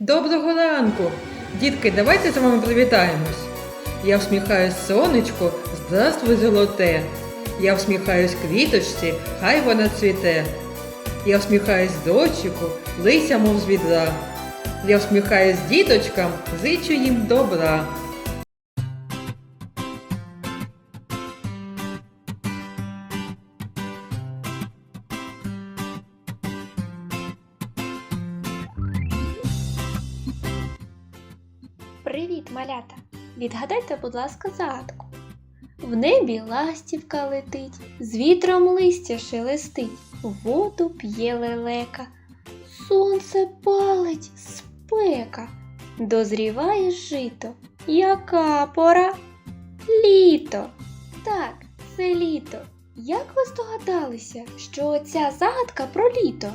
Доброго ранку! Дітки, давайте з вами привітаємось. Я всміхаюсь сонечку, здравствуй, золоте. Я всміхаюсь квіточці, хай вона цвіте. Я всміхаюсь дочику, лися, мов з відра. Я всміхаюсь діточкам, зичу їм добра. Привіт, малята! Відгадайте, будь ласка, загадку. В небі ластівка летить, з вітром листя шелестить, воду п'є лелека, сонце палить спека, дозріває жито. Яка пора? Літо. Так, це літо. Як ви здогадалися, що ця загадка про літо?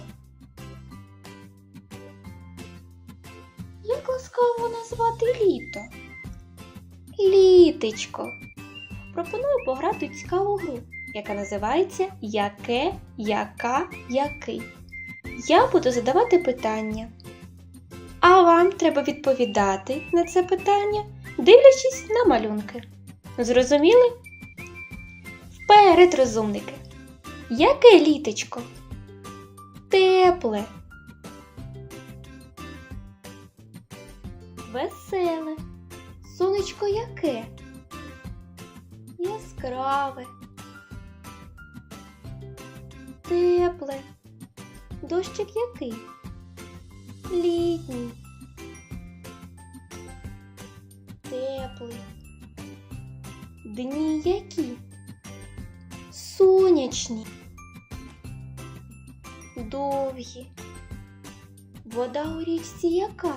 Ласкаво назвати літо? Літечко. Пропоную пограти цікаву гру, яка називається Яке, яка, який. Я буду задавати питання. А вам треба відповідати на це питання, дивлячись на малюнки. Зрозуміли? Вперед, розумники! Яке літечко? Тепле. Веселе. Сонечко яке? Яскраве. Тепле. Дощик який? Літній. Теплий. Дні які? Сонячні. Довгі. Вода у річці яка?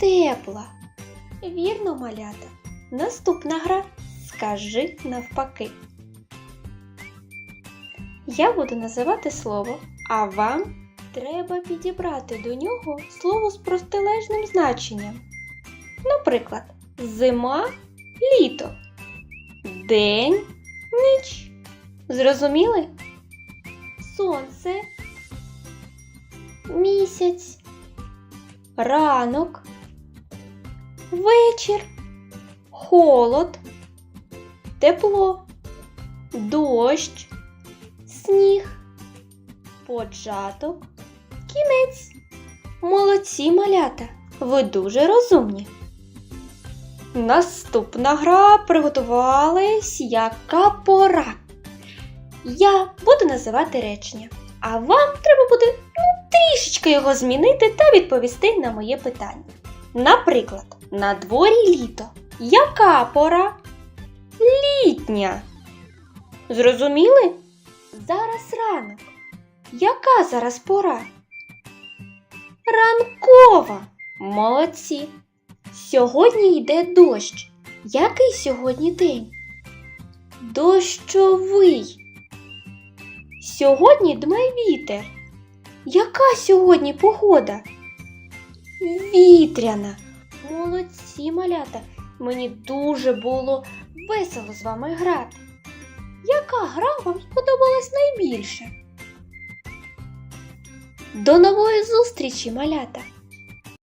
Тепла. Вірно, малята. Наступна гра. Скажи навпаки. Я буду називати слово, а вам треба підібрати до нього слово з простилежним значенням. Наприклад, зима, літо, день, ніч. Зрозуміли? Сонце, місяць, ранок, вечір, холод, тепло, дощ, сніг, початок, кінець. Молодці малята, ви дуже розумні. Наступна гра приготувались яка пора. Я буду називати речення, а вам треба буде ну, трішечки його змінити та відповісти на моє питання. Наприклад, на дворі літо. Яка пора? Літня. Зрозуміли? Зараз ранок. Яка зараз пора? Ранкова. Молодці. Сьогодні йде дощ. Який сьогодні день? Дощовий. Сьогодні дме вітер. Яка сьогодні погода? Вітряна. Молодці, малята. Мені дуже було весело з вами грати. Яка гра вам сподобалась найбільше? До нової зустрічі, малята!